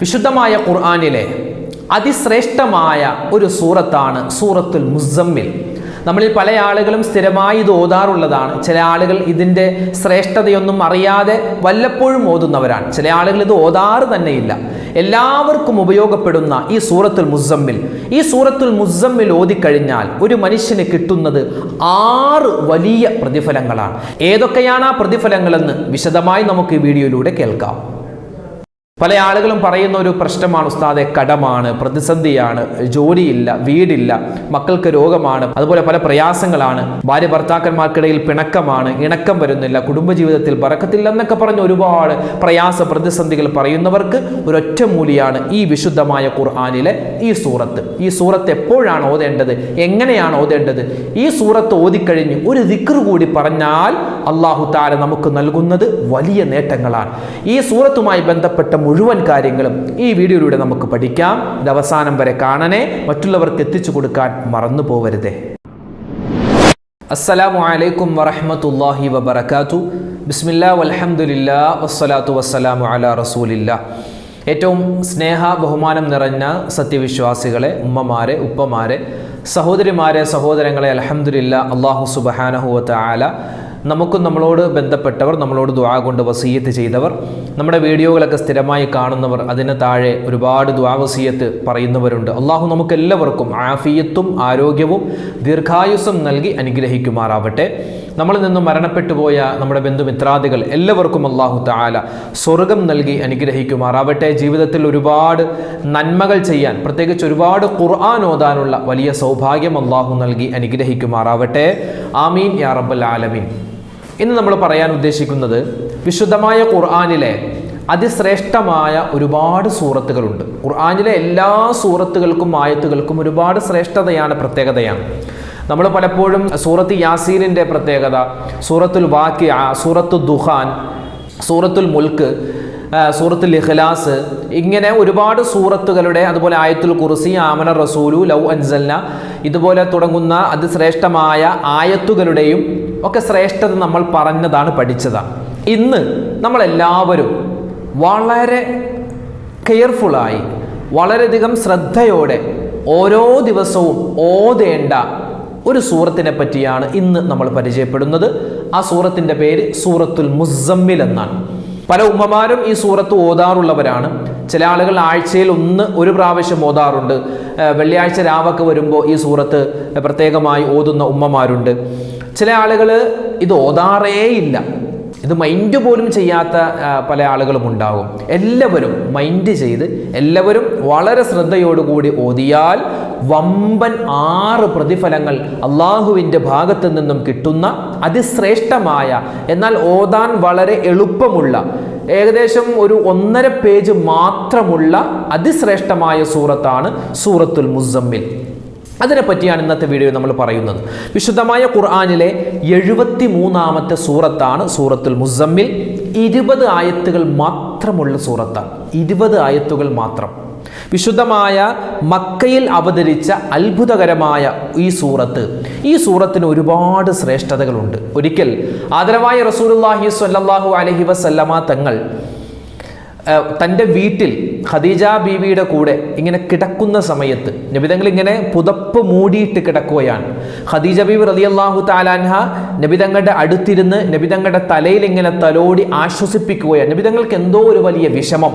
വിശുദ്ധമായ ഖുർആാനിലെ അതിശ്രേഷ്ഠമായ ഒരു സൂറത്താണ് സൂറത്തുൽ മുസമ്മിൽ. നമ്മളിൽ പല ആളുകളും സ്ഥിരമായി ഇത് ഓതാറുള്ളതാണ്. ചില ആളുകൾ ഇതിന്റെ ശ്രേഷ്ഠതയൊന്നും അറിയാതെ വല്ലപ്പോഴും ഓതുന്നവരാണ്. ചില ആളുകൾ ഇത് ഓതാറ് തന്നെയില്ല. എല്ലാവർക്കും ഉപയോഗപ്പെടുന്ന ഈ സൂറത്തുൽ മുസമ്മിൽ. ഈ സൂറത്തുൽ മുസമ്മിൽ ഓതിക്കഴിഞ്ഞാൽ ഒരു മനുഷ്യന് കിട്ടുന്നത് ആറ് വലിയ പ്രതിഫലങ്ങളാണ്. ഏതൊക്കെയാണ് ആ പ്രതിഫലങ്ങളെന്ന് വിശദമായി നമുക്ക് ഈ വീഡിയോയിലൂടെ കേൾക്കാം. പല ആളുകളും പറയുന്ന ഒരു പ്രശ്നമാണ് ഉസ്താദെ കടമാണ് പ്രതിസന്ധിയാണ് ജോലിയില്ല വീടില്ല മക്കൾക്ക് രോഗമാണ് അതുപോലെ പല പ്രയാസങ്ങളാണ്. ഭാര്യ ഭർത്താക്കന്മാർക്കിടയിൽ പിണക്കമാണ് ഇണക്കം വരുന്നില്ല കുടുംബജീവിതത്തിൽ പറക്കത്തില്ല എന്നൊക്കെ പറഞ്ഞ് ഒരുപാട് പ്രയാസ പ്രതിസന്ധികൾ പറയുന്നവർക്ക് ഒരൊറ്റ മൂലിയാണ് ഈ വിശുദ്ധമായ ഖുർആാനിലെ ഈ സൂറത്ത്. ഈ സൂറത്ത് എപ്പോഴാണ് ഓതേണ്ടത്? എങ്ങനെയാണ് ഓതേണ്ടത്? ഈ സൂറത്ത് ഓതിക്കഴിഞ്ഞ് ഒരു ദിക്ർ കൂടി പറഞ്ഞാൽ അള്ളാഹു താര നമുക്ക് നൽകുന്നത് വലിയ നേട്ടങ്ങളാണ്. ഈ സൂറത്തുമായി ബന്ധപ്പെട്ട മുഴുവൻ കാര്യങ്ങളും ഈ വീഡിയോയിലൂടെ നമുക്ക് പഠിക്കാം. ഇത് അവസാനം വരെ കാണണേ. മറ്റുള്ളവർക്ക് എത്തിച്ചു കൊടുക്കാൻ മറന്നു പോവരുതേ. അസ്സലാമു അലൈക്കും വറഹ്മത്തുള്ളാഹി വബറകാതു. ബിസ്മില്ലാ വൽഹംദുലില്ലാ വസ്സലാത്തു വസ്സലാമു അലാ റസൂലില്ലാ. ഏറ്റവും സ്നേഹ ബഹുമാനം നിറഞ്ഞ സത്യവിശ്വാസികളെ ഉമ്മമാരെ ഉപ്പമാരെ സഹോദരിമാരെ സഹോദരങ്ങളെ അലഹമുല്ല അള്ളാഹു സുബഹാനഹുവത്ത ആല നമുക്കും നമ്മളോട് ബന്ധപ്പെട്ടവർ നമ്മളോട് ദ്വാ കൊണ്ട് വസീയത്ത് ചെയ്തവർ നമ്മുടെ വീഡിയോകളൊക്കെ സ്ഥിരമായി കാണുന്നവർ അതിന് താഴെ ഒരുപാട് ദുആ വസീയത്ത് പറയുന്നവരുണ്ട്. അള്ളാഹു നമുക്ക് എല്ലാവർക്കും ആഫിയത്തും ആരോഗ്യവും ദീർഘായുസ്സും നൽകി അനുഗ്രഹിക്കുമാറാവട്ടെ. നമ്മളിൽ നിന്നും മരണപ്പെട്ടു പോയ നമ്മുടെ ബന്ധുമിത്രാദികൾ എല്ലാവർക്കും അള്ളാഹു താല സ്വർഗം നൽകി അനുഗ്രഹിക്കുമാറാവട്ടെ. ജീവിതത്തിൽ ഒരുപാട് നന്മകൾ ചെയ്യാൻ പ്രത്യേകിച്ച് ഒരുപാട് ഖുർആൻ ഓതാനുള്ള വലിയ സൗഭാഗ്യം അള്ളാഹു നൽകി അനുഗ്രഹിക്കുമാറാവട്ടെ. ആമീൻ യാ റബ്ബൽ ആലമീൻ. ഇന്ന് നമ്മൾ പറയാൻ ഉദ്ദേശിക്കുന്നത് വിശുദ്ധമായ ഖുർആാനിലെ അതിശ്രേഷ്ഠമായ ഒരുപാട് സൂറത്തുകളുണ്ട്. ഖുർആാനിലെ എല്ലാ സൂറത്തുകൾക്കും ആയത്തുകൾക്കും ഒരുപാട് ശ്രേഷ്ഠതയാണ് പ്രത്യേകതയാണ്. നമ്മൾ പലപ്പോഴും സൂറത്ത് യാസീനിന്റെ പ്രത്യേകത സൂറത്തുൽ വാക്യ സൂറത്തു ദുഹാൻ സൂറത്തുൽ മുൽക്ക് സൂറത്തുൽ ഇഖ്ലാസ് ഇങ്ങനെ ഒരുപാട് സൂറത്തുകളുടെ അതുപോലെ ആയത്തുൽ കുർസി ആമന റസൂലു ലൗ അൻസല്ല ഇതുപോലെ തുടങ്ങുന്ന അതിശ്രേഷ്ഠമായ ആയത്തുകളുടെയും ഒക്കെ ശ്രേഷ്ഠത നമ്മൾ പറഞ്ഞതാണ് പഠിച്ചതാണ് ഇന്ന് നമ്മളെല്ലാവരും വളരെ കെയർഫുള്ളായി വളരെയധികം ശ്രദ്ധയോടെ ഓരോ ദിവസവും ഓതേണ്ട ഒരു സൂറത്തിനെ പറ്റിയാണ് ഇന്ന് നമ്മൾ പരിചയപ്പെടുന്നത്. ആ സൂറത്തിന്റെ പേര് സൂറത്തുൽ മുസമ്മിൽ എന്നാണ്. പല ഉമ്മമാരും ഈ സൂറത്ത് ഓതാറുള്ളവരാണ്. ചില ആളുകൾ ആഴ്ചയിൽ ഒന്ന് ഒരു പ്രാവശ്യം ഓതാറുണ്ട്. വെള്ളിയാഴ്ച രാവൊക്കെ വരുമ്പോൾ ഈ സൂറത്ത് പ്രത്യേകമായി ഓതുന്ന ഉമ്മമാരുണ്ട്. ചില ആളുകൾ ഇത് ഓതാറേ ഇല്ല ഇത് മൈൻഡ് പോലും ചെയ്യാത്ത പല ആളുകളും ഉണ്ടാകും. എല്ലാവരും മൈൻഡ് ചെയ്ത് എല്ലാവരും വളരെ ശ്രദ്ധയോടുകൂടി ഓതിയാൽ വമ്പൻ ആറ് പ്രതിഫലങ്ങൾ അള്ളാഹുവിന്റെ ഭാഗത്തു നിന്നും കിട്ടുന്ന അതിശ്രേഷ്ഠമായ എന്നാൽ ഓതാൻ വളരെ എളുപ്പമുള്ള ഏകദേശം ഒരു ഒന്നര പേജ് മാത്രമുള്ള അതിശ്രേഷ്ഠമായ സൂറത്താണ് സൂറത്തുൽ മുസമ്മിൽ. അതിനെ പറ്റിയാണ് ഇന്നത്തെ വീഡിയോ നമ്മൾ പറയുന്നത്. വിശുദ്ധമായ ഖുർആാനിലെ എഴുപത്തി മൂന്നാമത്തെ സൂറത്താണ് സൂറത്തുൽ മുസമ്മിൽ. ഇരുപത് ആയത്തുകൾ മാത്രമുള്ള സൂറത്താണ്. ഇരുപത് ആയത്തുകൾ മാത്രം. വിശുദ്ധമായ മക്കയിൽ അവതരിച്ച അത്ഭുതകരമായ ഈ സൂറത്ത്. ഈ സൂറത്തിന് ഒരുപാട് ശ്രേഷ്ഠതകളുണ്ട്. ഒരിക്കൽ ആദരവായ റസൂലുല്ലാഹി സ്വല്ലല്ലാഹു അലഹി വസല്ലമ തങ്ങൾ തന്റെ വീട്ടിൽ ഖദീജ ബീവിയുടെ കൂടെ ഇങ്ങനെ കിടക്കുന്ന സമയത്ത് നബിതങ്ങൾ ഇങ്ങനെ പുതപ്പ് മൂടിയിട്ട് കിടക്കുകയാണ്. ഖദീജ ബീവി റലിയല്ലാഹു താലാൻഹ നബിതങ്ങളുടെ അടുത്തിരുന്ന് നബിതങ്ങളുടെ തലയിൽ ഇങ്ങനെ തലോടി ആശ്വസിപ്പിക്കുകയാണ്. നബിതങ്ങൾക്ക് എന്തോ ഒരു വലിയ വിഷമം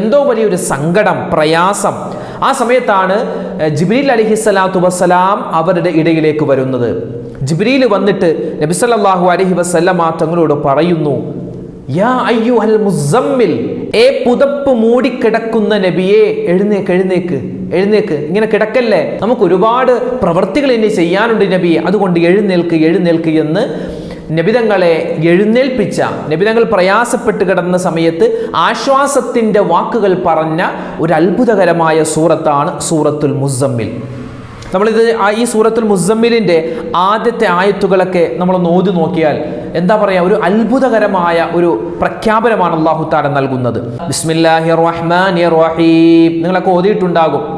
എന്തോ വലിയൊരു സങ്കടം പ്രയാസം. ആ സമയത്താണ് ജിബ്രീൽ അലഹിസ്സലാത്തു വസ്സലാം അവരുടെ ഇടയിലേക്ക് വരുന്നത്. ജിബ്രീൽ വന്നിട്ട് നബിസല്ലാഹു അലഹി വസ്ലമ തങ്ങളോട് പറയുന്നു യാ അയ്യുഹൽ മുസമ്മിൽ ഏ പുതപ്പ് മൂടിക്കിടക്കുന്ന നബിയെ എഴുന്നേക്ക് എഴുന്നേക്ക് എഴുന്നേക്ക്. ഇങ്ങനെ കിടക്കല്ലേ? നമുക്ക് ഒരുപാട് പ്രവർത്തികൾ ഇനി ചെയ്യാനുണ്ട് നബിയെ. അതുകൊണ്ട് എഴുന്നേൽക്ക് എഴുന്നേൽക്ക് എന്ന് നബിതങ്ങളെ എഴുന്നേൽപ്പിച്ച നബിതങ്ങൾ പ്രയാസപ്പെട്ട് കിടന്ന സമയത്ത് ആശ്വാസത്തിന്റെ വാക്കുകൾ പറഞ്ഞ ഒരു അത്ഭുതകരമായ സൂറത്താണ് സൂറത്തുൽ മുസമ്മിൽ. നമ്മളിത് ഈ സൂറത്തുൽ മുസമ്മിലിന്റെ ആദ്യത്തെ ആയത്തുകളൊക്കെ നമ്മൾ നോതി നോക്കിയാൽ എന്താ പറയുക ഒരു അത്ഭുതകരമായ ഒരു പ്രഖ്യാപനമാണ് അള്ളാഹു താല നൽകുന്നത്. റഹീം. നിങ്ങളൊക്കെ ഓതിയിട്ടുണ്ടാകും.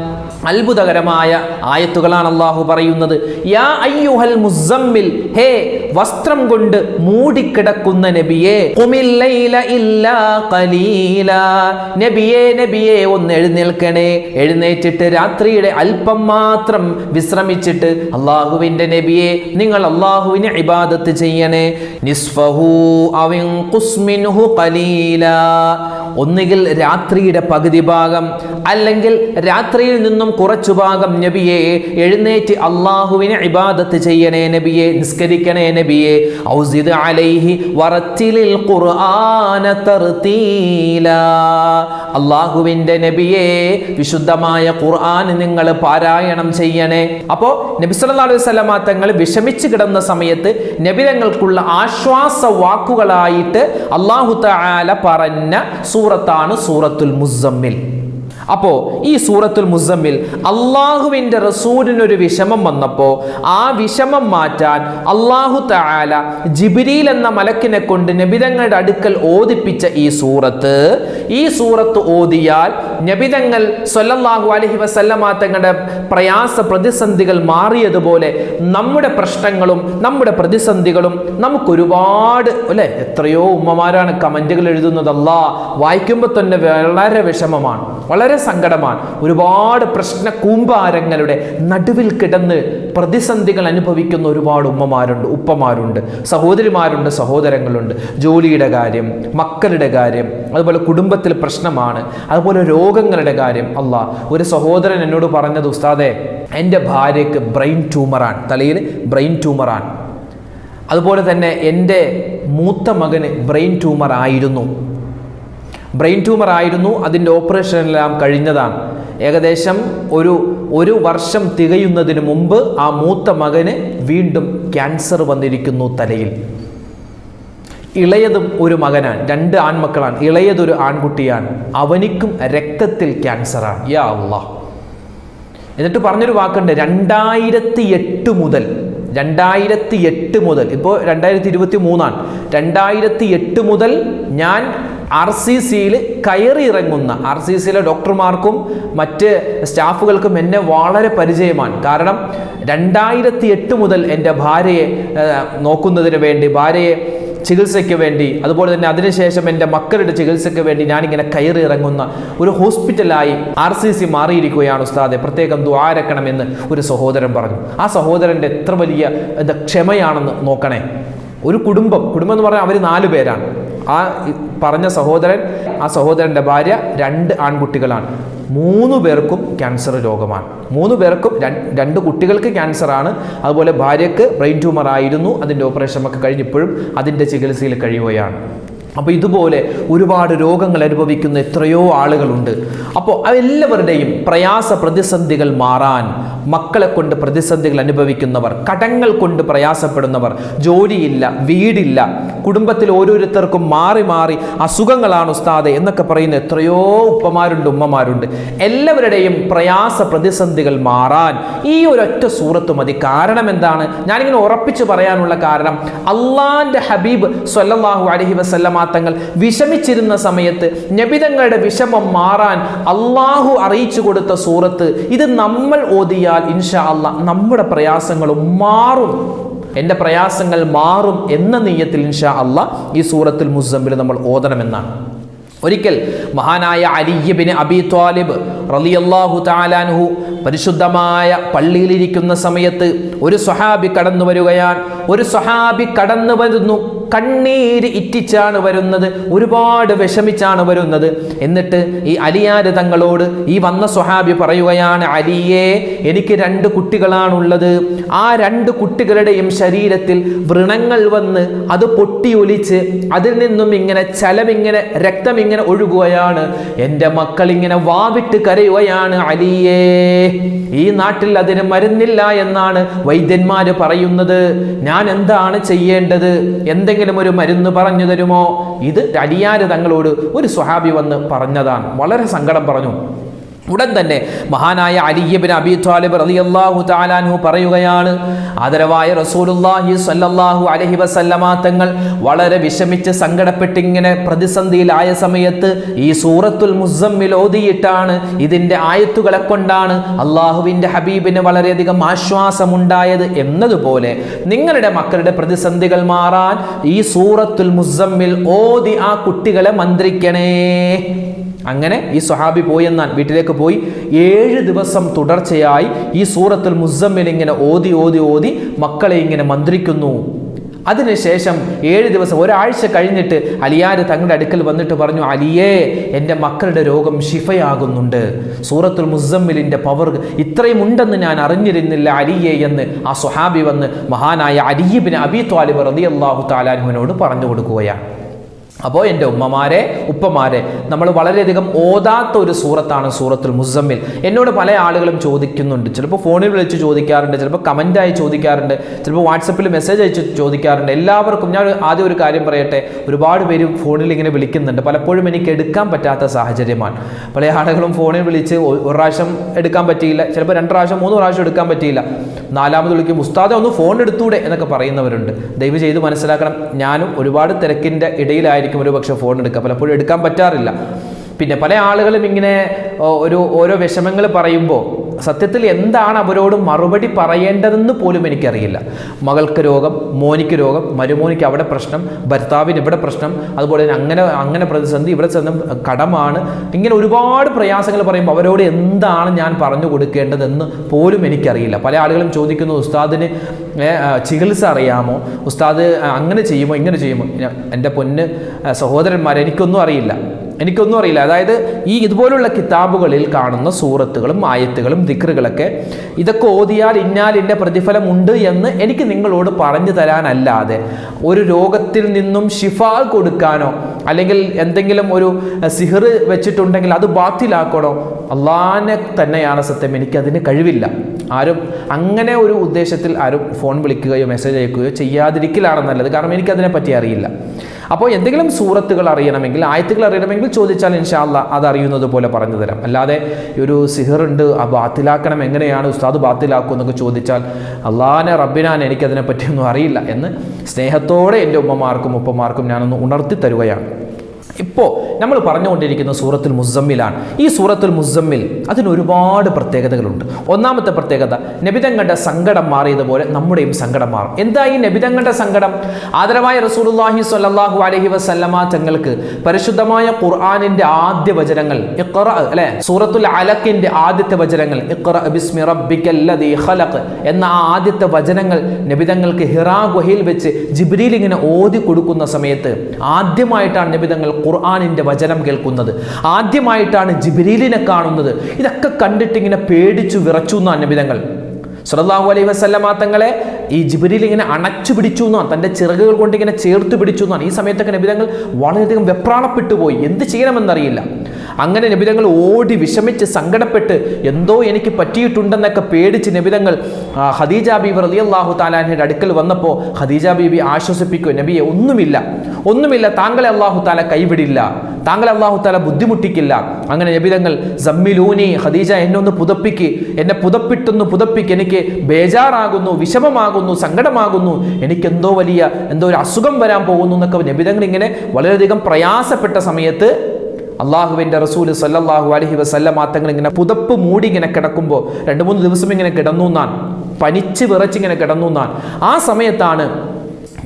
അത്ഭുതകരമായ ആയത്തുകളാണ് അള്ളാഹു പറയുന്നത്. യാ അയ്യുഹൽ മുസമ്മിൽ ഹേ വസ്ത്രം കൊണ്ട് മൂടിക്കിടക്കുന്ന നബിയെ നബിയെ നബിയെ ഒന്ന് എഴുന്നേൽക്കണേ. എഴുന്നേറ്റിട്ട് രാത്രിയുടെ അല്പം മാത്രം വിശ്രമിച്ചിട്ട് അള്ളാഹുവിന്റെ നബിയെ നിങ്ങൾ അള്ളാഹുവിനെ ഇബാദത്ത് ചെയ്യണേ. നിസ്ഫഹു അവിൻ കുസ്മിൻഹു ഖലീല. ഒന്നുകിൽ രാത്രിയുടെ പകുതി ഭാഗം അല്ലെങ്കിൽ രാത്രിയിൽ നിന്നും കുറച്ചു ഭാഗം നബിയെ എഴുന്നേറ്റ് അള്ളാഹുവിനെ ഇബാദത്ത് ചെയ്യണേ നബിയെ നിസ്കരിക്കണേ നബിയെ. ഔസിദ് അലൈഹി ഖുർആന അള്ളാഹുവിന്റെ നബിയെ വിശുദ്ധമായ ഖുർആൻ നിങ്ങൾ പാരായണം ചെയ്യണേ. അപ്പോൾ നബി സല്ലല്ലാഹു അലൈഹി വസല്ലമ തങ്ങൾ വിഷമിച്ച് കിടന്ന സമയത്ത് നബിരങ്ങൾക്കുള്ള ആശ്വാസ വാക്കുകളായിട്ട് അള്ളാഹു തആല പറഞ്ഞ സൂറത്താണ് സൂറത്തുൽ മുസമ്മിൽ. അപ്പോൾ ഈ സൂറത്തുൽ മുസമ്മിൽ അള്ളാഹുവിന്റെ റസൂലിനൊരു വിഷമം വന്നപ്പോൾ ആ വിഷമം മാറ്റാൻ അള്ളാഹു തആല ജിബിരിയിൽ എന്ന മലക്കിനെ കൊണ്ട് നബിതങ്ങളുടെ അടുക്കൽ ഓതിപ്പിച്ച ഈ സൂറത്ത് ഈ സൂറത്ത് ഓതിയാൽ നബിതങ്ങൾ സൊല്ലാഹു അലഹി വസല്ലമ തങ്ങളുടെ പ്രയാസ പ്രതിസന്ധികൾ മാറിയതുപോലെ നമ്മുടെ പ്രശ്നങ്ങളും നമ്മുടെ പ്രതിസന്ധികളും നമുക്കൊരുപാട് അല്ലെ? എത്രയോ ഉമ്മമാരാണ് കമന്റുകൾ എഴുതുന്നത്. അല്ലാ വായിക്കുമ്പോൾ തന്നെ വളരെ വിഷമമാണ്. വളരെ സങ്കടമാണ്. ഒരുപാട് പ്രശ്ന കൂമ്പാരങ്ങളുടെ നടുവിൽ കിടന്ന് പ്രതിസന്ധികൾ അനുഭവിക്കുന്ന ഒരുപാട് ഉമ്മമാരുണ്ട് ഉപ്പമാരുണ്ട് സഹോദരിമാരുണ്ട് സഹോദരങ്ങളുണ്ട്. ജോലിയുടെ കാര്യം മക്കളുടെ കാര്യം അതുപോലെ കുടുംബത്തിൽ പ്രശ്നമാണ് അതുപോലെ രോഗങ്ങളുടെ കാര്യം. അല്ല ഒരു സഹോദരൻ എന്നോട് പറഞ്ഞത് ഉസ്താദെ എന്റെ ഭാര്യയ്ക്ക് ബ്രെയിൻ ട്യൂമറാണ് തലയിൽ ബ്രെയിൻ ട്യൂമറാണ്. അതുപോലെ തന്നെ എന്റെ മൂത്ത മകന് ബ്രെയിൻ ട്യൂമർ ആയിരുന്നു ബ്രെയിൻ ട്യൂമർ ആയിരുന്നു. അതിന്റെ ഓപ്പറേഷനെല്ലാം കഴിഞ്ഞതാണ്. ഏകദേശം ഒരു ഒരു വർഷം തികയുന്നതിന് മുമ്പ് ആ മൂത്ത മകന് വീണ്ടും ക്യാൻസർ വന്നിരിക്കുന്നു തലയിൽ. ഇളയതും ഒരു മകനാണ്. രണ്ട് ആൺമക്കളാണ്. ഇളയതൊരു ആൺകുട്ടിയാണ്. അവനിക്കും രക്തത്തിൽ ക്യാൻസറാണ്. യാ അള്ളാഹ്. എന്നിട്ട് പറഞ്ഞൊരു വാക്കുണ്ട്. രണ്ടായിരത്തി എട്ട് മുതൽ രണ്ടായിരത്തി എട്ട് മുതൽ ഇപ്പോൾ രണ്ടായിരത്തി ഇരുപത്തി മൂന്നാണ് രണ്ടായിരത്തി എട്ട് മുതൽ ഞാൻ ആർ സി സിയിൽ കയറി ഇറങ്ങുന്ന ആർ സി സിയിലെ ഡോക്ടർമാർക്കും മറ്റ് സ്റ്റാഫുകൾക്കും എന്നെ വളരെ പരിചയമാണ്. കാരണം രണ്ടായിരത്തി എട്ട് മുതൽ എന്റെ ഭാര്യയെ നോക്കുന്നതിന് വേണ്ടി ഭാര്യയെ ചികിത്സയ്ക്ക് വേണ്ടി അതുപോലെ തന്നെ അതിനുശേഷം എന്റെ മക്കളുടെ ചികിത്സയ്ക്ക് വേണ്ടി ഞാനിങ്ങനെ കയറി ഇറങ്ങുന്ന ഒരു ഹോസ്പിറ്റലായി ആർ സി സി മാറിയിരിക്കുകയാണ് ഉസ്താദെ. പ്രത്യേകം ദ്വാരക്കണമെന്ന് ഒരു സഹോദരൻ പറഞ്ഞു. ആ സഹോദരന്റെ എത്ര വലിയ ക്ഷമയാണെന്ന് നോക്കണേ. ഒരു കുടുംബം കുടുംബം എന്ന് പറഞ്ഞാൽ അവർ നാല് പേരാണ്. ആ പറഞ്ഞ സഹോദരൻ ആ സഹോദരന്റെ ഭാര്യ രണ്ട് ആൺകുട്ടികളാണ്. മൂന്ന് പേർക്കും ക്യാൻസർ രോഗമാണ്. മൂന്ന് പേർക്കും രണ്ട് കുട്ടികൾക്ക് ക്യാൻസറാണ്. അതുപോലെ ഭാര്യയ്ക്ക് ബ്രെയിൻ ട്യൂമർ ആയിരുന്നു അതിന്റെ ഓപ്പറേഷൻ ഒക്കെ കഴിഞ്ഞ് ഇപ്പോഴും അതിന്റെ ചികിത്സയിൽ കഴിയുകയാണ്. അപ്പോൾ ഇതുപോലെ ഒരുപാട് രോഗങ്ങൾ അനുഭവിക്കുന്ന എത്രയോ ആളുകളുണ്ട്. അപ്പോൾ എല്ലാവരുടെയും പ്രയാസ പ്രതിസന്ധികൾ മാറാൻ മക്കളെ കൊണ്ട് പ്രതിസന്ധികൾ അനുഭവിക്കുന്നവർ കടങ്ങൾ കൊണ്ട് പ്രയാസപ്പെടുന്നവർ ജോലിയില്ല വീടില്ല കുടുംബത്തിൽ ഓരോരുത്തർക്കും മാറി മാറി അസുഖങ്ങളാണ് ഉസ്താദെ എന്നൊക്കെ പറയുന്ന എത്രയോ ഉപ്പമാരുണ്ട് ഉമ്മമാരുണ്ട്. എല്ലാവരുടെയും പ്രയാസ പ്രതിസന്ധികൾ മാറാൻ ഈ ഒരൊറ്റ സൂറത്ത് മതി. കാരണം എന്താണ്? ഞാനിങ്ങനെ ഉറപ്പിച്ച് പറയാനുള്ള കാരണം അള്ളാന്റെ ഹബീബ് സ്വല്ലല്ലാഹു അലഹി വസല്ലമ തങ്ങൾ വിഷമിച്ചിരുന്ന സമയത്ത് നബിതങ്ങളുടെ വിഷമം മാറാൻ അള്ളാഹു അറിയിച്ചു കൊടുത്ത സൂറത്ത് ഇത് നമ്മൾ ഓതിയാൽ ഇൻഷാ അല്ല നമ്മുടെ പ്രയാസങ്ങളും മാറും. എന്റെ പ്രയാസങ്ങൾ മാറും എന്ന നീയത്തിൽ ഇൻഷാ അല്ല ഈ സൂറത്തിൽ മുസമ്മിൽ നമ്മൾ ഓതണമെന്നാണ്. ഒരിക്കൽ മഹാനായ അലിയബിന് അബി ത്വാലിബ് റളിയല്ലാഹു താലാൻഹു പരിശുദ്ധമായ പള്ളിയിലിരിക്കുന്ന സമയത്ത് ഒരു സ്വഹാബി കടന്നു വരികയാണ് ഒരു സ്വഹാബി കടന്നു വരുന്നു കണ്ണീര് ഇറ്റിച്ചാണ് വരുന്നത് ഒരുപാട് വിഷമിച്ചാണ് വരുന്നത്. എന്നിട്ട് ഈ അലിയാര് തങ്ങളോട് ഈ വന്ന സ്വഹാബി പറയുകയാണ് അലിയെ എനിക്ക് രണ്ട് കുട്ടികളാണുള്ളത്. ആ രണ്ട് കുട്ടികളുടെയും ശരീരത്തിൽ വ്രണങ്ങൾ വന്ന് അത് പൊട്ടിയൊലിച്ച് അതിൽ നിന്നും ഇങ്ങനെ ചലമിങ്ങനെ രക്തം ഇങ്ങനെ ഒഴുകുകയാണ്. എന്റെ മക്കൾ ഇങ്ങനെ വാവിട്ട് കരയുകയാണ് അലിയേ ഈ നാട്ടിൽ അതിന് മരുന്നില്ല എന്നാണ് വൈദ്യന്മാര് പറയുന്നത്. ഞാൻ എന്താണ് ചെയ്യേണ്ടത്? എന്തെങ്കിലും എന്തെങ്കിലും ഒരു മരുന്ന് പറഞ്ഞു തരുമോ? ഇത് അടിയാര് തങ്ങളോട് ഒരു സ്വഹാബി വന്ന് പറഞ്ഞതാണ്. വളരെ സങ്കടം പറഞ്ഞു. ഉടൻ തന്നെ മഹാനായ അലിയബിൻ അബി താലിബ് റലി അള്ളാഹു താലാൻഹു പറയുകയാണ്. ആദരവായ റസൂലുല്ലാഹി സ്വല്ലല്ലാഹു അലഹി വസല്ലമ തങ്ങൾ വളരെ വിഷമിച്ച് സങ്കടപ്പെട്ടിങ്ങനെ പ്രതിസന്ധിയിലായ സമയത്ത് ഈ സൂറത്തുൽ മുസമ്മിൽ ഓതിയിട്ടാണ് ഇതിന്റെ ആയത്തുകളെ കൊണ്ടാണ് അള്ളാഹുവിന്റെ ഹബീബിന് വളരെയധികം ആശ്വാസമുണ്ടായത് എന്നതുപോലെ നിങ്ങളുടെ മക്കളുടെ പ്രതിസന്ധികൾ മാറാൻ ഈ സൂറത്തുൽ മുസമ്മിൽ ഓതി ആ കുട്ടികളെ മന്ത്രിക്കണേ. അങ്ങനെ ഈ സ്വഹാബി പോയി എന്നാൽ വീട്ടിലേക്ക് പോയി ഏഴ് ദിവസം തുടർച്ചയായി ഈ സൂറത്തുൽ മുസമ്മിൽ ഇങ്ങനെ ഓതി ഓതി ഓതി മക്കളെ ഇങ്ങനെ മന്ത്രിക്കുന്നു. അതിനുശേഷം ഏഴ് ദിവസം ഒരാഴ്ച കഴിഞ്ഞിട്ട് അലിയാർ തങ്ങളുടെ അടുക്കൽ വന്നിട്ട് പറഞ്ഞു അലിയേ എന്റെ മക്കളുടെ രോഗം ഷിഫയാകുന്നുണ്ട് സൂറത്തുൽ മുസമ്മിലിന്റെ പവർ ഇത്രയും ഉണ്ടെന്ന് ഞാൻ അറിഞ്ഞിരുന്നില്ല അലിയേ എന്ന് ആ സുഹാബി വന്ന് മഹാനായ അലിയബിന് അബി ത്വാലിബ് റളിയല്ലാഹു താലാൻഹുവിനോട് പറഞ്ഞു കൊടുക്കുകയാണ്. അപ്പോൾ എന്റെ ഉമ്മമാരെ ഉപ്പമാരെ നമ്മൾ വളരെയധികം ഓതാത്ത ഒരു സൂറത്താണ് സൂറത്തുൽ മുസമ്മിൽ. എന്നോട് പല ആളുകളും ചോദിക്കുന്നുണ്ട്. ചിലപ്പോൾ ഫോണിൽ വിളിച്ച് ചോദിക്കാറുണ്ട് ചിലപ്പോൾ കമന്റായി ചോദിക്കാറുണ്ട് ചിലപ്പോൾ വാട്സപ്പിൽ മെസ്സേജ് അയച്ച് ചോദിക്കാറുണ്ട്. എല്ലാവർക്കും ഞാൻ ആദ്യം ഒരു കാര്യം പറയട്ടെ ഒരുപാട് പേര് ഫോണിൽ ഇങ്ങനെ വിളിക്കുന്നുണ്ട്. പലപ്പോഴും എനിക്ക് എടുക്കാൻ പറ്റാത്ത സാഹചര്യമാണ്. പല ആളുകളും ഫോണിൽ വിളിച്ച് ഒരു പ്രാവശ്യം എടുക്കാൻ പറ്റിയില്ല ചിലപ്പോൾ രണ്ട് പ്രാവശ്യം മൂന്ന് പ്രാവശ്യം എടുക്കാൻ പറ്റിയില്ല. നാലാമത് വിളിക്കും ഉസ്താദെ ഒന്ന് ഫോൺ എടുത്തൂടെ? എന്നൊക്കെ പറയുന്നവരുണ്ട്. ദയവ് ചെയ്ത് മനസ്സിലാക്കണം ഞാനും ഒരുപാട് തിരക്കിന്റെ ഇടയിലായിരിക്കും ഒരു പക്ഷേ ഫോൺ എടുക്കുക. പലപ്പോഴും എടുക്കാൻ പറ്റാറില്ല. പിന്നെ പല ആളുകളും ഇങ്ങനെ ഒരു ഓരോ വിഷമങ്ങൾ പറയുമ്പോൾ സത്യത്തിൽ എന്താണ് അവരോട് മറുപടി പറയേണ്ടതെന്ന് പോലും എനിക്കറിയില്ല. മകൾക്ക് രോഗം മോനിക്ക് രോഗം മരുമോനിക്ക് അവിടെ പ്രശ്നം ഭർത്താവിന് ഇവിടെ പ്രശ്നം അതുപോലെ തന്നെ അങ്ങനെ അങ്ങനെ പ്രതിസന്ധി ഇവിടെ ചെന്ന കടമാണ്. ഇങ്ങനെ ഒരുപാട് പ്രയാസങ്ങൾ പറയുമ്പോൾ അവരോട് എന്താണ് ഞാൻ പറഞ്ഞു കൊടുക്കേണ്ടതെന്ന് പോലും എനിക്കറിയില്ല. പല ആളുകളും ചോദിക്കുന്നു ഉസ്താദിന് ചികിത്സ അറിയാമോ? ഉസ്താദ് അങ്ങനെ ചെയ്യുമോ? ഇങ്ങനെ ചെയ്യുമോ? എന്റെ പൊന്ന് സഹോദരന്മാരെ എനിക്കൊന്നും അറിയില്ല. എനിക്കൊന്നും അറിയില്ല. അതായത് ഈ ഇതുപോലുള്ള കിതാബുകളിൽ കാണുന്ന സൂറത്തുകളും ആയത്തുകളും ദിക്റുകളൊക്കെ ഇതൊക്കെ ഓതിയാൽ ഇന്നാലിന്റെ ഇന്ന പ്രതിഫലം ഉണ്ട് എന്ന് എനിക്ക് നിങ്ങളോട് പറഞ്ഞു തരാനല്ലാതെ ഒരു രോഗത്തിൽ നിന്നും ഷിഫ കൊടുക്കാനോ അല്ലെങ്കിൽ എന്തെങ്കിലും ഒരു സിഹർ വെച്ചിട്ടുണ്ടെങ്കിൽ അത് ബാത്തിലാക്കണോ? അള്ളാനെ തന്നെയാണ് സത്യം. എനിക്കതിന് കഴിവില്ല. ആരും അങ്ങനെ ഒരു ഉദ്ദേശത്തിൽ ആരും ഫോൺ വിളിക്കുകയോ മെസ്സേജ് അയക്കുകയോ ചെയ്യാതിരിക്കലാണ് നല്ലത്. കാരണം എനിക്കതിനെ പറ്റി അറിയില്ല. അപ്പോൾ എന്തെങ്കിലും സൂറത്തുകൾ അറിയണമെങ്കിൽ ആയത്തുകൾ അറിയണമെങ്കിൽ ചോദിച്ചാൽ ഇൻഷാല്ല അത് അറിയുന്നത് പോലെ പറഞ്ഞു തരാം. അല്ലാതെ ഒരു സിഹറുണ്ട് ആ ബാത്തിലാക്കണം എങ്ങനെയാണ് ഉസ്താദ് ബാത്തിലാക്കും എന്നൊക്കെ ചോദിച്ചാൽ അള്ളാഹാനെ റബ്ബിനാൻ എനിക്കതിനെ പറ്റിയൊന്നും അറിയില്ല എന്ന് സ്നേഹത്തോടെ എന്റെ ഉമ്മമാർക്കും ഉപ്പമാർക്കും ഞാനൊന്ന് ഉണർത്തി തരുകയാണ്. ഇപ്പോൾ നമ്മൾ പറഞ്ഞുകൊണ്ടിരിക്കുന്ന സൂറത്തുൽ മുസമ്മിലാണ്. ഈ സൂറത്തുൽ മുസമ്മിൽ അതിന് ഒരുപാട് പ്രത്യേകതകളുണ്ട്. ഒന്നാമത്തെ പ്രത്യേകത നബിതങ്ങളുടെ സങ്കടം മാറിയതുപോലെ നമ്മുടെയും സങ്കടം മാറും. എന്താ ഈ നബിതങ്ങളുടെ സങ്കടം? ആദരവായ റസൂലുല്ലാഹി സ്വല്ലല്ലാഹു അലഹി വസല്ലമ തങ്ങൾക്ക് പരിശുദ്ധമായ ഖുർആനിന്റെ ആദ്യ വചനങ്ങൾ ഇഖ്റ അല്ലെ സൂറത്തുൽ അലക്കിന്റെ ആദ്യത്തെ വചനങ്ങൾ ഇഖ്റ ബിസ്മി എന്ന ആ ആദ്യത്തെ വചനങ്ങൾ നബിതങ്ങൾക്ക് ഹിറാ ഗുഹയിൽ വെച്ച് ജിബ്രീൽ ഇങ്ങനെ ഓതി കൊടുക്കുന്ന സമയത്ത് ആദ്യമായിട്ടാണ് നബിതങ്ങൾ ഖുർആനിന്റെ വചനം കേൾക്കുന്നത്. ആദ്യമായിട്ടാണ് ജിബ്രീലിനെ കാണുന്നത്. ഇതൊക്കെ കണ്ടിട്ട് ഇങ്ങനെ പേടിച്ചു വിറച്ചു എന്നാണ് നബിതങ്ങൾ സുലതാഹു അലൈഹി വസല്ലമ തങ്ങളെ ഈ ജിബിരിയിൽ ഇങ്ങനെ അണച്ചു പിടിച്ചു എന്നാണ് തന്റെ ചിറകുകൾ കൊണ്ട് ഇങ്ങനെ ചേർത്ത് പിടിച്ചു എന്നാണ് ഈ സമയത്തൊക്കെ നബിതങ്ങൾ വളരെയധികം വെപ്രാളപ്പെട്ടു പോയി എന്ത് ചെയ്യണമെന്നറിയില്ല. അങ്ങനെ നബിതങ്ങൾ ഓടി വിഷമിച്ച് സങ്കടപ്പെട്ട് എന്തോ എനിക്ക് പറ്റിയിട്ടുണ്ടെന്നൊക്കെ പേടിച്ച് നബിതങ്ങൾ ഹദീജ ബീബി റലി അള്ളാഹു താലാഹിന്റെ അടുക്കൽ വന്നപ്പോൾ ഹദീജ ബീബി ആശ്വസിപ്പിക്കുക നബിയെ ഒന്നുമില്ല ഒന്നുമില്ല താങ്കളെ അള്ളാഹു താല കൈവിടില്ല താങ്കളെ അള്ളാഹു താല ബുദ്ധിമുട്ടിക്കില്ല. അങ്ങനെ നബിതങ്ങൾ ജമ്മിലൂനി ഹദീജ എന്നെ ഒന്ന് പുതപ്പിക്ക് എന്നെ പുതപ്പിട്ടൊന്ന് പുതപ്പിക്ക് എനിക്ക് ബേജാറാകുന്നു വിഷമമാകുന്നു സങ്കടമാകുന്നു എനിക്ക് എന്തോ വലിയ എന്തോ ഒരു അസുഖം വരാൻ പോകുന്നു എന്നൊക്കെ നബിതങ്ങൾ ഇങ്ങനെ വളരെയധികം പ്രയാസപ്പെട്ട സമയത്ത് അള്ളാഹുവിന്റെ റസൂൽ സല്ലാഹു അലഹി വസല്ലമ തങ്ങൾ ഇങ്ങനെ പുതപ്പ് മൂടി ഇങ്ങനെ കിടക്കുമ്പോൾ രണ്ട് മൂന്ന് ദിവസം ഇങ്ങനെ കിടന്നു എന്നാൽ പനിച്ച് വിറച്ചിങ്ങനെ കിടന്നു എന്നാൽ ആ സമയത്താണ്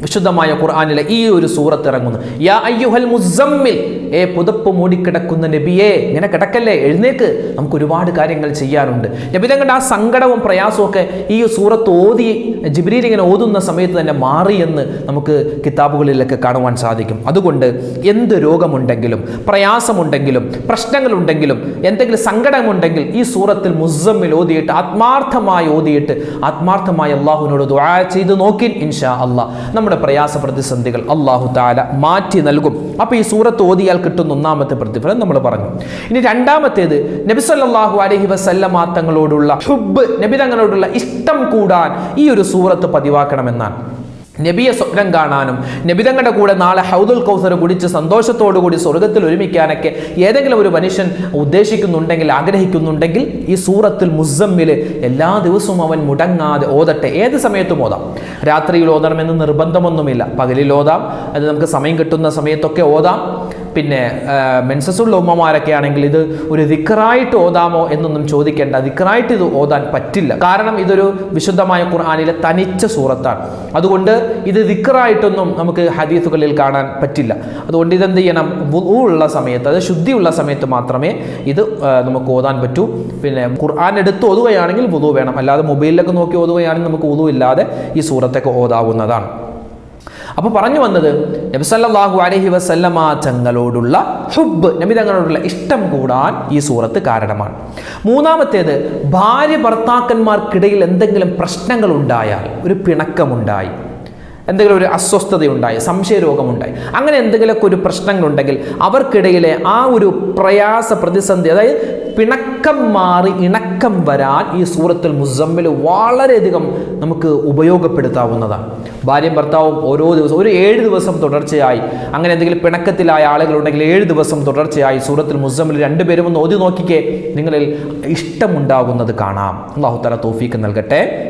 വിശുദ്ധമായ ഖുർആാനിലെ ഈ ഒരു സൂറത്ത് ഇറങ്ങുന്നു. യാ അയ്യുഹൽ മുസമ്മിൽ ഏ പുതപ്പ് മൂടിക്കിടക്കുന്ന നബിയെ ഇങ്ങനെ കിടക്കല്ലേ എഴുന്നേക്ക്. നമുക്ക് ഒരുപാട് കാര്യങ്ങൾ ചെയ്യാനുണ്ട്. നബി ആ സങ്കടവും പ്രയാസവും ഒക്കെ ഈ സൂറത്ത് ഓതി ജിബ്രീൽ ഇങ്ങനെ ഓതുന്ന സമയത്ത് തന്നെ മാറി എന്ന് നമുക്ക് കിതാബുകളിലൊക്കെ കാണുവാൻ സാധിക്കും. അതുകൊണ്ട് എന്ത് രോഗമുണ്ടെങ്കിലും പ്രയാസമുണ്ടെങ്കിലും പ്രശ്നങ്ങളുണ്ടെങ്കിലും എന്തെങ്കിലും സങ്കടമുണ്ടെങ്കിൽ ഈ സൂറത്തിൽ മുസമ്മിൽ ഓതിയിട്ട് ആത്മാർത്ഥമായി ഓതിയിട്ട് ആത്മാർത്ഥമായി അള്ളാഹുവിനോട് ദുആ ചെയ്ത് നോക്കി ഇൻഷാ അള്ളാഹ് നമ്മുടെ പ്രയാസ പ്രതിസന്ധികൾ അള്ളാഹു താല മാറ്റി നൽകും. അപ്പോൾ ഈ സൂറത്ത് ഓതിയാൽ കിട്ടുന്ന ഒന്നാമത്തെ പ്രതിഫലം നമ്മൾ പറഞ്ഞു. ഇനി രണ്ടാമത്തേത് നബിസല്ലാഹു അലൈഹി വസല്ലമ തങ്ങളോടുള്ള ഹുബ് നബി തങ്ങളോടുള്ള ഇഷ്ടം കൂടാൻ ഈ ഒരു സൂറത്ത് പതിവാക്കണമെന്നാണ്. നബിയെ സ്വപ്നം കാണാനും നബിതങ്ങളുടെ കൂടെ നാളെ ഹൗദുൽ കൗസർ കുടിച്ച് സന്തോഷത്തോടു കൂടി സ്വർഗത്തിൽ ഒരുമിക്കാനൊക്കെ ഏതെങ്കിലും ഒരു മനുഷ്യൻ ഉദ്ദേശിക്കുന്നുണ്ടെങ്കിൽ ആഗ്രഹിക്കുന്നുണ്ടെങ്കിൽ ഈ സൂറത്തിൽ മുസമ്മിൽ എല്ലാ ദിവസവും അവൻ മുടങ്ങാതെ ഓതട്ടെ. ഏത് സമയത്തും ഓതാം. രാത്രിയിൽ ഓതണമെന്ന് നിർബന്ധമൊന്നുമില്ല. പകലിൽ ഓതാം. അത് നമുക്ക് സമയം കിട്ടുന്ന സമയത്തൊക്കെ ഓതാം. പിന്നെ മെൻസസുള്ള ഉമ്മമാരൊക്കെ ആണെങ്കിൽ ഇത് ഒരു ദിക്കറായിട്ട് ഓതാമോ എന്നൊന്നും ചോദിക്കേണ്ട ദിക്കറായിട്ട് ഇത് ഓതാൻ പറ്റില്ല. കാരണം ഇതൊരു വിശുദ്ധമായ ഖുർആാനിലെ തനിച്ച സൂറത്താണ്. അതുകൊണ്ട് ഇത് ദിക്കറായിട്ടൊന്നും നമുക്ക് ഹദീസുകളിൽ കാണാൻ പറ്റില്ല. അതുകൊണ്ട് ഇതെന്ത് ചെയ്യണം? ഉള്ള സമയത്ത് അത് ശുദ്ധിയുള്ള സമയത്ത് മാത്രമേ ഇത് നമുക്ക് ഓതാൻ പറ്റൂ. പിന്നെ ഖുർആൻ എടുത്ത് ഓതുകയാണെങ്കിൽ വുളു വേണം. അല്ലാതെ മൊബൈലിലൊക്കെ നോക്കി ഓതുകയാണെങ്കിൽ നമുക്ക് വുളു ഇല്ലാതെ ഈ സൂറത്തൊക്കെ ഓതാവുന്നതാണ്. അപ്പോൾ പറഞ്ഞു വന്നത് നബിസല്ലാഹു അലഹി വസല്ലമ തങ്ങളോടുള്ള ഹുബ് നബി തങ്ങളോടുള്ള ഇഷ്ടം കൂടാൻ ഈ സൂറത്ത് കാരണമാണ്. മൂന്നാമത്തേത് ഭാര്യ ഭർത്താക്കന്മാർക്കിടയിൽ എന്തെങ്കിലും പ്രശ്നങ്ങൾ ഉണ്ടായാൽ ഒരു പിണക്കമുണ്ടായി. എന്തെങ്കിലും ഒരു അസ്വസ്ഥതയുണ്ടായി സംശയരോഗമുണ്ടായി അങ്ങനെ എന്തെങ്കിലുമൊക്കെ ഒരു പ്രശ്നങ്ങളുണ്ടെങ്കിൽ അവർക്കിടയിലെ ആ ഒരു പ്രയാസ പ്രതിസന്ധി അതായത് പിണക്കം മാറി ഇണക്കം വരാൻ ഈ സൂറത്തിൽ മുസമ്മിൽ വളരെയധികം നമുക്ക് ഉപയോഗപ്പെടുത്താവുന്നതാണ്. ഭാര്യയും ഭർത്താവും ഓരോ ദിവസം ഒരു ഏഴ് ദിവസം തുടർച്ചയായി അങ്ങനെ എന്തെങ്കിലും പിണക്കത്തിലായ ആളുകളുണ്ടെങ്കിൽ ഏഴ് ദിവസം തുടർച്ചയായി സൂറത്തിൽ മുസമ്മിൽ രണ്ടുപേരും ഒന്ന് ഓതി നോക്കിക്കേ നിങ്ങളിൽ ഇഷ്ടമുണ്ടാകുന്നത് കാണാം. അള്ളാഹു തല തോഫീക്ക് നൽകട്ടെ.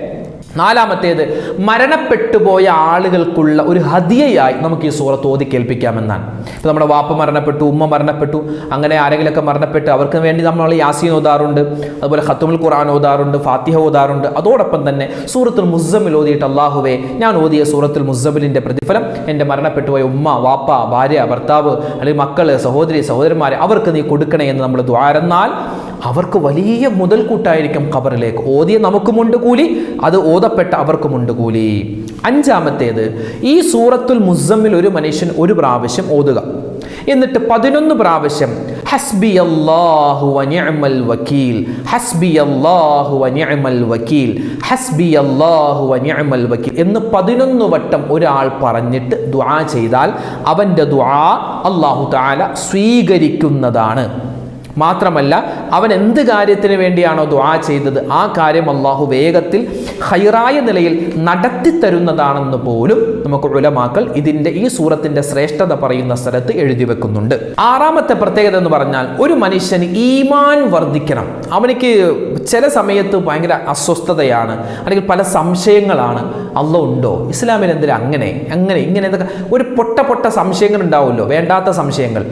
നാലാമത്തേത് മരണപ്പെട്ടുപോയ ആളുകൾക്കുള്ള ഒരു ഹതിയയായി നമുക്ക് ഈ സൂറത്ത് ഓതി കേൾപ്പിക്കാമെന്നാണ്. ഇപ്പോൾ നമ്മുടെ വാപ്പ മരണപ്പെട്ടു ഉമ്മ മരണപ്പെട്ടു അങ്ങനെ ആരെങ്കിലുമൊക്കെ മരണപ്പെട്ടു അവർക്ക് വേണ്ടി നമ്മൾ യാസീൻ ഓതാറുണ്ട് അതുപോലെ ഖത്തുമുൽ ഖുർആൻ ഓതാറുണ്ട് ഫാത്തിഹ ഓതാറുണ്ട്. അതോടൊപ്പം തന്നെ സൂറത്തുൽ മുസമ്മിൽ ഓതിയിട്ട് അള്ളാഹുവേ ഞാൻ ഓതിയ സൂറത്തുൽ മുസമ്മിലിന്റെ പ്രതിഫലം എന്റെ മരണപ്പെട്ടുപോയ ഉമ്മ വാപ്പ ഭാര്യ ഭർത്താവ് അല്ലെങ്കിൽ മക്കൾ സഹോദരി സഹോദരന്മാരെ അവർക്ക് നീ കൊടുക്കണേ എന്ന് നമ്മൾ ദ്വാരന്നാൽ അവർക്ക് വലിയ മുതൽക്കൂട്ടായിരിക്കും ഖബറിലേക്ക്. ഓതിയ നമുക്കുമുണ്ട് കൂലി അത് ഓതപ്പെട്ട അവർക്കുമുണ്ട് കൂലി അഞ്ചാമത്തേത് ഈ സൂറത്തുൽ മുസമ്മിൽ ഒരു മനുഷ്യൻ ഒരു പ്രാവശ്യം ഓതുക. എന്നിട്ട് പതിനൊന്ന് പ്രാവശ്യം ഹസ്ബി അല്ലാഹു വനിഅമൽ വകീൽ ഹസ്ബി അല്ലാഹു വനിഅമൽ വകീൽ ഹസ്ബി അല്ലാഹു വനിഅമൽ വകീൽ എന്ന് പതിനൊന്ന് വട്ടം ഒരാൾ പറഞ്ഞിട്ട് ദുആ ചെയ്താൽ അവന്റെ ദുആ അല്ലാഹു തആല സ്വീകരിക്കുന്നതാണ്. മാത്രമല്ല അവൻ എന്ത് കാര്യത്തിന് വേണ്ടിയാണോ ദുആ ചെയ്തത് ആ കാര്യം അള്ളാഹു വേഗത്തിൽ ഹൈറായ നിലയിൽ നടത്തി തരുന്നതാണെന്ന് പോലും നമുക്ക് ഉലമാക്കൾ ഇതിന്റെ ഈ സൂറത്തിന്റെ ശ്രേഷ്ഠത പറയുന്ന സ്ഥലത്ത് എഴുതി വെക്കുന്നുണ്ട്. ആറാമത്തെ പ്രത്യേകത എന്ന് പറഞ്ഞാൽ ഒരു മനുഷ്യന് ഈമാൻ വർദ്ധിക്കണം. അവനിക്ക് ചില സമയത്ത് ഭയങ്കര അസ്വസ്ഥതയാണ് അല്ലെങ്കിൽ പല സംശയങ്ങളാണ്. അള്ള ഉണ്ടോ? ഇസ്ലാമിൽ എന്തിനാ അങ്ങനെ? അങ്ങനെ ഇങ്ങനെ എന്തൊക്കെ ഒരു പൊട്ട പൊട്ട സംശയങ്ങൾ ഉണ്ടാവുമല്ലോ വേണ്ടാത്ത സംശയങ്ങൾ.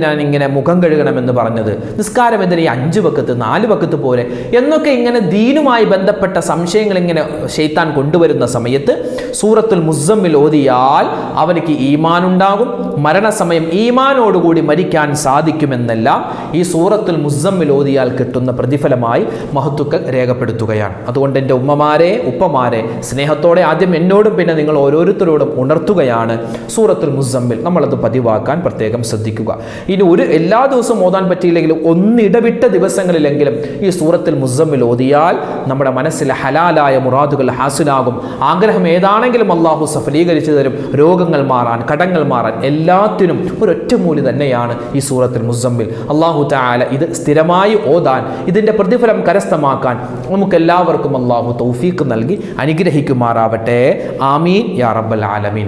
ഞാൻ ഇങ്ങനെ മുഖം കഴുകണമെന്ന് പറഞ്ഞത്. നിസ്കാരം എന്തിനാ? ഈ അഞ്ച് വക്കത്ത് നാല് വക്കത്ത് പോലെ എന്നൊക്കെ ഇങ്ങനെ ദീനുമായി ബന്ധപ്പെട്ട സംശയങ്ങൾ ഇങ്ങനെ ഷെയ്ത്താൻ കൊണ്ടുവരുന്ന സമയത്ത് സൂറത്തുൽ മുസമ്മിൽ ഓതിയാൽ അവനിക്ക് ഈമാൻ ഉണ്ടാകും മരണസമയം ഈമാനോടുകൂടി മരിക്കാൻ സാധിക്കുമെന്നെല്ലാം ഈ സൂറത്തുൽ മുസമ്മിൽ ഓതിയാൽ കിട്ടുന്ന പ്രതിഫലമായി മഹത്തുക്കൾ രേഖപ്പെടുത്തുകയാണ്. അതുകൊണ്ട് എന്റെ ഉമ്മമാരെ ഉപ്പമാരെ സ്നേഹത്തോടെ ആദ്യം എന്നോടും പിന്നെ നിങ്ങൾ ഓരോരുത്തരോടും ഉണർത്തുകയാണ് സൂറത്തുൽ മുസമ്മിൽ നമ്മളത് പതിവാക്കാൻ പ്രത്യേകം ശ്രദ്ധിക്കുക. ഇനി ഒരു എല്ലാ ദിവസവും ഓതാൻ പറ്റിയില്ലെങ്കിലും ഒന്നിടവിട്ട ദിവസങ്ങളിലെങ്കിലും ഈ സൂറത്തിൽ മുസമ്മിൽ ഓതിയാൽ നമ്മുടെ മനസ്സിലെ ഹലാലായ മുറാദുകൾ ഹാസിലാകും. ആഗ്രഹം ഏതാണെങ്കിലും അള്ളാഹു സഫലീകരിച്ചു തരും. രോഗങ്ങൾ മാറാൻ കടങ്ങൾ മാറാൻ എല്ലാത്തിനും ഒരൊറ്റമൂലി തന്നെയാണ് ഈ സൂറത്തിൽ മുസമ്മിൽ. അള്ളാഹു താല ഇത് സ്ഥിരമായി ഓതാൻ ഇതിന്റെ പ്രതിഫലം കരസ്ഥമാക്കാൻ നമുക്കെല്ലാവർക്കും അള്ളാഹു തൗഫീക്ക് നൽകി അനുഗ്രഹിക്കുമാറാവട്ടെ. ആമീൻ. യാ റബ്ബൽ ആലമീൻ.